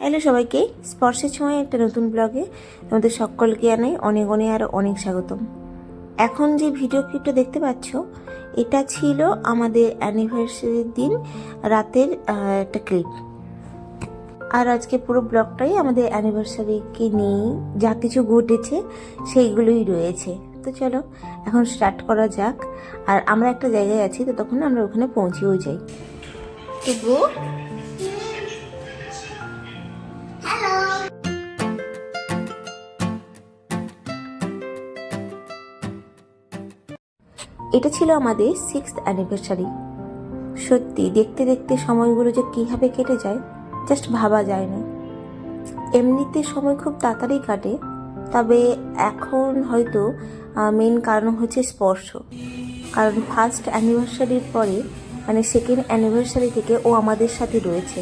Hello সবাইকে, স্পর্শের সময় একটা নতুন ব্লগে তোমাদের সকলকে জানাই অনেক অনেক আর অনেক স্বাগতম। এখন যে ভিডিও ক্লিপটা দেখতে পাচ্ছ, এটা ছিল আমাদের অ্যানিভার্সারির দিন রাতের একটা ক্লিপ। আর আজকে পুরো ব্লগটাই আমাদের অ্যানিভার্সারিকে নিয়েই যা কিছু ঘটেছে সেইগুলোই রয়েছে। তো চলো এখন স্টার্ট করা যাক। আর আমরা একটা জায়গায় আছি তো তখন আমরা ওখানে পৌঁছেও যাই। তো গো এটা ছিল আমাদের সিক্স অ্যানিভার্সারি সত্যি দেখতে দেখতে সময়গুলো যে কীভাবে কেটে যায় জাস্ট ভাবা যায় না। এমনিতে সময় খুব তাড়াতাড়ি কাটে তবে এখন হয়তো মেন কারণ হচ্ছে স্পর্শ। কারণ ফার্স্ট অ্যানিভার্সারির পরে মানে সেকেন্ড অ্যানিভার্সারি থেকে ও আমাদের সাথে রয়েছে।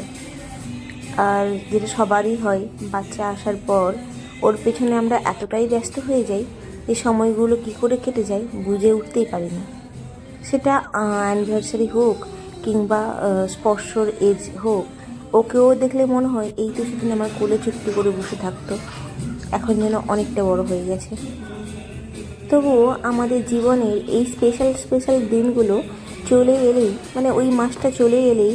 আর যেটা সবারই হয়, বাচ্চা আসার পর, ওর পেছনে আমরা এতটাই ব্যস্ত হয়ে যাই যে সময়গুলো কি করে কেটে যায় বুঝে উঠতেই পারি না। সেটা অ্যানিভার্সারি হোক কিংবা স্পর্শর এজ হোক, ওকেও দেখলে মনে হয় এই তো সেদিন আমার কোলে চুক্তি করে বসে থাকতো। এখন যেন অনেকটা বড় হয়ে গেছে। তবুও আমাদের জীবনের এই স্পেশাল স্পেশাল দিনগুলো চলে এলেই মানে ওই মাসটা চলে এলেই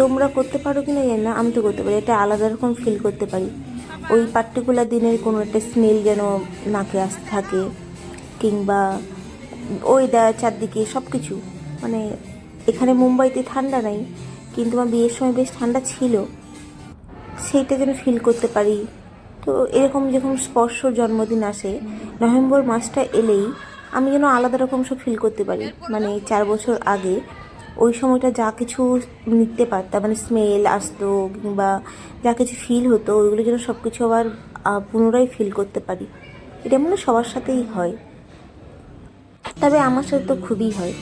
তোমরা করতে পারো কি না জানি না, আমি তো করতে পারি। এটা আলাদা রকম ফিল করতে পারি। ওই পার্টিকুলার দিনের কোনো একটা স্মেল যেন নাকে আসতে থাকে, কিংবা ওয়েদার চারদিকে সব কিছু মানে এখানে মুম্বাইতে ঠান্ডা নাই, কিন্তু আমার বিয়ের সময় বেশ ঠান্ডা ছিল। সেইটা যেন ফিল করতে পারি। তো এরকম যখন স্পর্শ জন্মদিন আসে, নভেম্বর মাসটা এলেই আমি যেন আলাদা রকম সব ফিল করতে পারি। মানে চার বছর আগে ওই সময়টা যা কিছু নিতে পারতাম মানে স্মেল আসতো কিংবা যা কিছু ফিল হতো, ওইগুলো যেন সব কিছু আবার পুনরায় ফিল করতে পারি। এটা মনে সবার সাথেই হয়। তবে আমার সাথে তো খুবই হয়।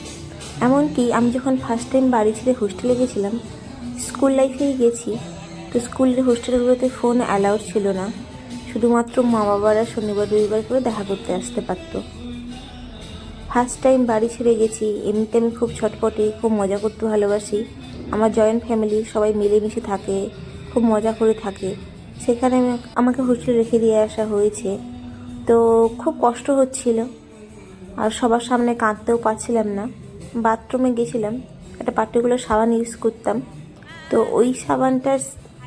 এমনকি আমি যখন ফার্স্ট টাইম বাড়ি ছেড়ে হোস্টেলে গেছিলাম স্কুল লাইফেই গেছি, তো স্কুলের হোস্টেলগুলোতে ফোন অ্যালাউড ছিল না। শুধুমাত্র মা বাবারা শনিবার, রবিবার করে দেখা করতে আসতে পারতো। ফার্স্ট টাইম বাড়ি ছেড়ে গেছি, এমনিতে আমি খুব ছটপটে, খুব মজা করতে ভালোবাসি। আমার জয়েন্ট ফ্যামিলি সবাই মিলেমিশে থাকে, খুব মজা করে থাকে। সেখানে আমাকে হোস্টেলে রেখে দিয়ে আসা হয়েছে। তো খুব কষ্ট হচ্ছিল। আর সবার সামনে কাঁদতেও পারছিলাম না। বাথরুমে গেছিলাম, একটা পার্টিকুলার সাবান ইউজ করতাম। তো ওই সাবানটার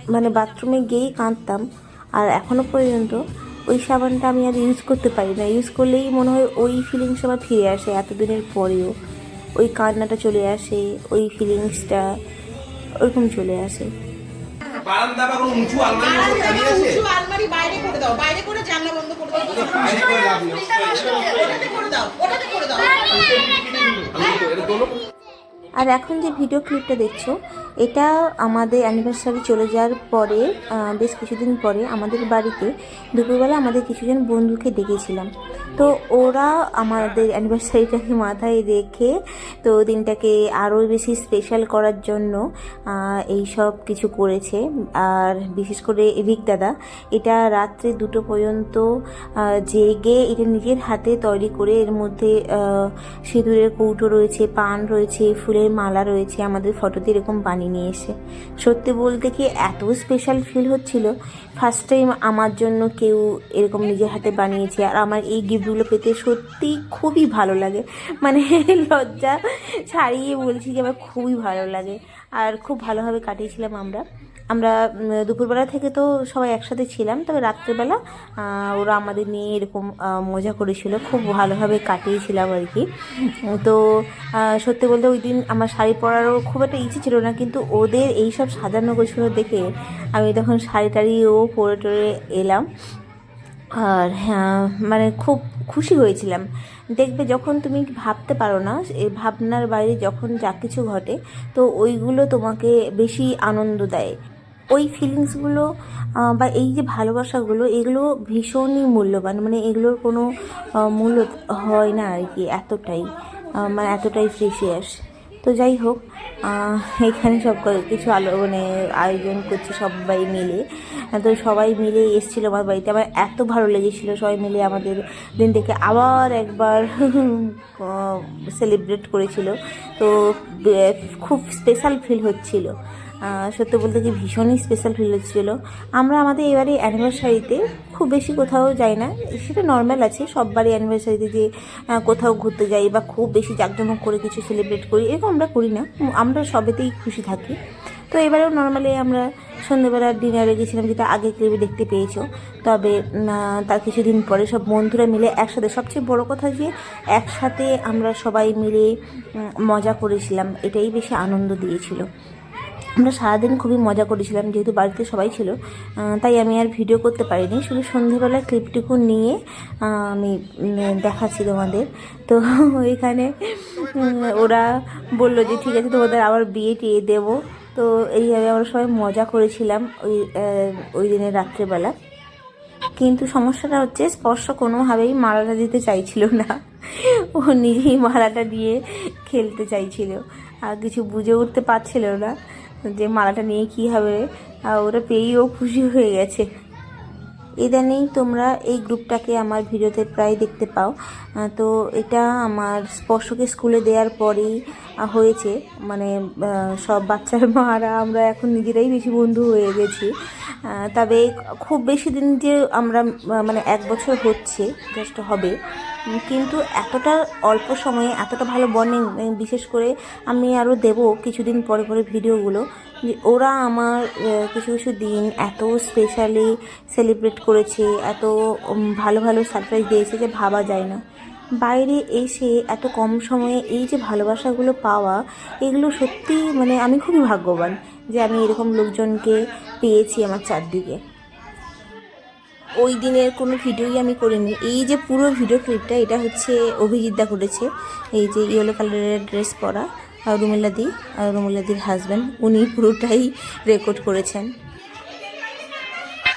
মানে বাথরুমে গিয়েই কাঁদতাম। আর এখনও পর্যন্ত ওই সাবানটা আমি আর ইউজ করতে পারি না। ইউজ করলেই মনে হয় ওই ফিলিংস আমার ফিরে আসে এতদিনের পরেও। ওই কান্নাটা চলে আসে ওই ফিলিংসটা ওরকম চলে আসে। বারান্দা বা উঁচু আলমারি আছে উঁচু আলমারি বাইরে করে দাও বাইরে করে জানলা বন্ধ করে দাও। বাইরে করে লাভ নেই। ওটাতে করে দাও ওটাতে করে দাও। আমি তো এটা তোলো আর এখন যে ভিডিও ক্লিপটা দেখছ এটা আমাদের অ্যানিভার্সারি চলে যাওয়ার পরে বেশ কিছুদিন পরে আমাদের বাড়িতে দুপুরবেলা আমাদের কিছুজন বন্ধুকে ডেকেছিলাম তো ওরা আমাদের অ্যানিভার্সারিটাকে মাথায় রেখে, তো দিনটাকে আরও বেশি স্পেশাল করার জন্য এই সব কিছু করেছে। আর বিশেষ করে রিক দাদা, এটা রাত্রে দুটো পর্যন্ত জেগে এটা নিজের হাতে তৈরি করে এর মধ্যে সিঁদুরের কৌটো রয়েছে, পান রয়েছে, ফুলের মালা রয়েছে, আমাদের ফটোতে এরকম বানিয়ে নিয়ে এসে। সত্যি বলতে কি এত স্পেশাল ফিল হচ্ছিল। ফার্স্ট টাইম আমার জন্য কেউ এরকম নিজের হাতে বানিয়েছে। আর আমার এই গিফটগুলো পেতে সত্যি খুবই ভালো লাগে। মানে লজ্জা ছাড়িয়ে বলছি যে আমার খুবই ভালো লাগে। আর খুব ভালোভাবে কাটিয়েছিলাম আমরা। আমরা দুপুরবেলা থেকে তো সবাই একসাথে ছিলাম, তবে রাত্রেবেলা ওরা আমাদের নিয়ে এরকম মজা করেছিল, খুব ভালোভাবে কাটিয়েছিলাম আর কি। তো সত্যি বলতে ওই দিন আমার শাড়ি পরারও খুব একটা ইচ্ছে ছিল না, কিন্তু ওদের এই সব সাজানো গোছানো দেখে আমি তখন শাড়ি টাড়িও পরে টরে এলাম। আর হ্যাঁ মানে খুব খুশি হয়েছিলাম। দেখবে যখন তুমি ভাবতে পারো না এই ভাবনার বাইরে যখন যা কিছু ঘটে, তো ওইগুলো তোমাকে বেশি আনন্দ দেয়। ওই ফিলিংসগুলো বা এই যে ভালোবাসাগুলো, এগুলো ভীষণই মূল্যবান। মানে এগুলোর কোনো মূল্য হয় না আর কি এতটাই। মানে এতটাই প্রেশিয়াস তো যাই হোক এখানে সব কিছু আলো মানে আয়োজন করছে সবাই মিলে। তো সবাই মিলে এসেছিল আমার বাড়িতে। আমার এত ভালো লেগেছিল সবাই মিলে আমাদের দিনটাকে আবার একবার সেলিব্রেট করেছিল। তো খুব স্পেশাল ফিল হচ্ছিল। সত্যি বলতে কি ভীষণই স্পেশাল ফিল হচ্ছিল। আমরা আমাদের এবারে অ্যানিভার্সারিতে খুব বেশি কোথাও যাই না। সেটা নর্মাল আছে, সববারই অ্যানিভার্সারিতে যে কোথাও ঘুরতে যাই বা খুব বেশি জাঁকজমক করে কিছু সেলিব্রেট করি, এরকম আমরা করি না। আমরা সবেতেই খুশি থাকি। তো এবারেও নর্মালি আমরা সন্ধ্যেবেলা ডিনারে গেছিলাম, যেটা আগে ক্লিপে দেখতে পেয়েছ। তবে তার কিছুদিন পরে সব বন্ধুরা মিলে একসাথে, সবচেয়ে বড় কথা যে, একসাথে আমরা সবাই মিলে মজা করেছিলাম। এটাই বেশি আনন্দ দিয়েছিল। আমরা সারাদিন খুবই মজা করেছিলাম যেহেতু বাড়িতে সবাই ছিল তাই আমি আর ভিডিও করতে পারিনি। শুধু সন্ধেবেলা ক্লিপটুকু নিয়ে আমি দেখাচ্ছি তোমাদের। তো উম, ওরা বলল যে ঠিক আছে তোমাদের আবার বিয়ে টিয়ে দেবো। তো এইভাবে আমরা সবাই মজা করেছিলাম ওই ওই দিনের রাত্রেবেলা। কিন্তু সমস্যাটা হচ্ছে স্পর্শ কোনোভাবেই মালাটা দিতে চাইছিল না। ও নিজেই মালাটা দিয়ে খেলতে চাইছিল। আর কিছু বুঝে উঠতে পারছিল না। যে মালাটা নিয়ে কী হবে, আর ওরা পেয়েই ও খুশি হয়ে গেছে। ইদানিং তোমরা এই গ্রুপটাকে আমার ভিডিওতে প্রায় দেখতে পাও। তো এটা আমার স্পর্শকে স্কুলে দেওয়ার পরেই হয়েছে। মানে সব বাচ্চার মারা আমরা এখন নিজেরাই বেশি বন্ধু হয়ে গেছি। তবে খুব বেশি দিন যে আমরা মানে এক বছর হচ্ছে জাস্ট হবে। কিন্তু এতটা অল্প সময়ে, এতটা ভালো বন্ডিং বিশেষ করে আমি আরও দেবো কিছুদিন পরে পরে ভিডিওগুলো, যে ওরা আমার কিছু কিছু দিন এত স্পেশালি সেলিব্রেট করেছে, এত ভালো ভালো সারপ্রাইজ দিয়েছে যে ভাবা যায় না। বাইরে এসে এত কম সময়ে এই যে ভালোবাসাগুলো পাওয়া, এগুলো সত্যি মানে আমি খুবই ভাগ্যবান যে আমি এরকম লোকজনকে পেয়েছি আমার চারদিকে। ওই দিনের কোনো ভিডিওই আমি করিনি। এই যে পুরো ভিডিও ক্লিপটা এটা হচ্ছে অভিজিৎদা করেছে। এই যে ইয়েলো কালারের ড্রেস পরা আর রুমিল্লাদি আর হাজব্যান্ড উনি পুরোটাই রেকর্ড করেছেন।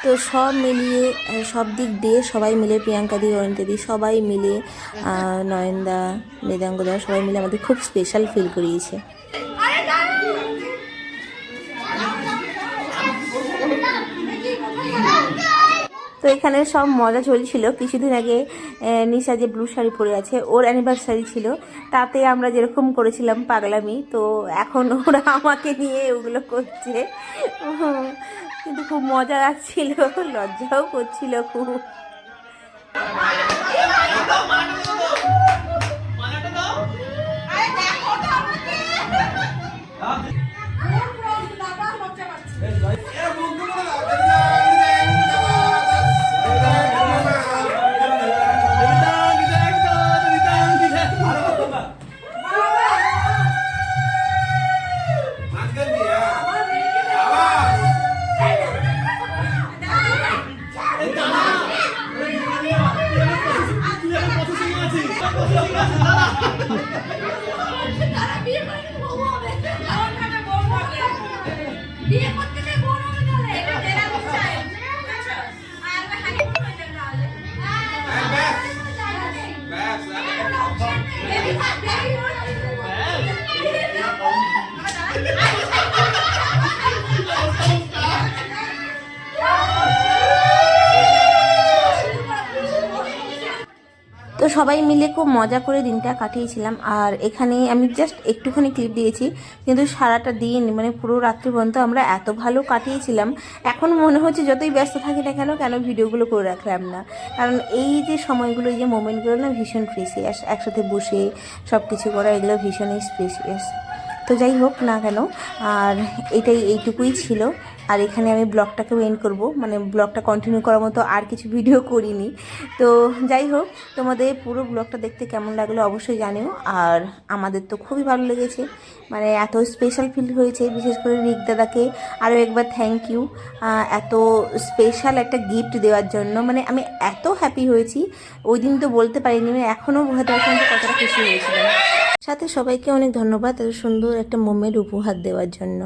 তো সব মিলিয়ে, সব দিক দিয়ে সবাই মিলে, প্রিয়াঙ্কা দি অনিতা দি, সবাই মিলে নয়নদা, মৃদাঙ্গদা, সবাই মিলে আমাদের খুব স্পেশাল ফিল করিয়েছে। এখানে সব মজা চলছিল। কিছুদিন আগে নিশা যে ব্লু শাড়ি পরে আছে, ওর অ্যানিভার্সারি ছিল। তাতে আমরা যেরকম করেছিলাম পাগলামি, তো এখন ওরা আমাকে নিয়ে ওগুলো করছে। কিন্তু খুব মজা লাগছিল, লজ্জাও করছিল খুব। ਇਹ ਵੀ ਸਾਡੇ ਹੀ ਹੋਣ তো সবাই মিলে খুব মজা করে দিনটা কাটিয়েছিলাম। আর এখানে আমি জাস্ট একটুখানি ক্লিপ দিয়েছি। কিন্তু সারাটা দিন মানে পুরো রাত্রি পর্যন্ত আমরা এত ভালো কাটিয়েছিলাম। এখন মনে হচ্ছে যতই ব্যস্ত থাকি না কেন কেন ভিডিওগুলো করে রাখলাম না। কারণ এই যে সময়গুলো, এই যে মোমেন্টগুলো না ভীষণ প্রেসিয়াস একসাথে বসে সব কিছু করা, এগুলো ভীষণই স্পেসিয়াস তো যাই হোক না কেন, আর এটাই এইটুকুই ছিল। আর এখানে আমি ব্লগটাকেও এন্ড করব। মানে ব্লগটা কন্টিনিউ করার মতো আর কিছু ভিডিও করিনি। তো যাই হোক, তোমাদের পুরো ব্লগটা দেখতে কেমন লাগল অবশ্যই জানিও। আর আমাদের তো খুবই ভালো লেগেছে। মানে এত স্পেশাল ফিল হয়েছে, বিশেষ করে রিক দাদাকে আরও একবার থ্যাংক ইউ এত স্পেশাল একটা গিফট দেওয়ার জন্য। মানে আমি এত হ্যাপি হয়েছি। ওই দিন তো বলতে পারিনি আমি এখনও হয়তো কতটা খুশি হয়েছিলাম সাথে সবাইকে অনেক ধন্যবাদ এত সুন্দর একটা মোমের উপহার দেওয়ার জন্য।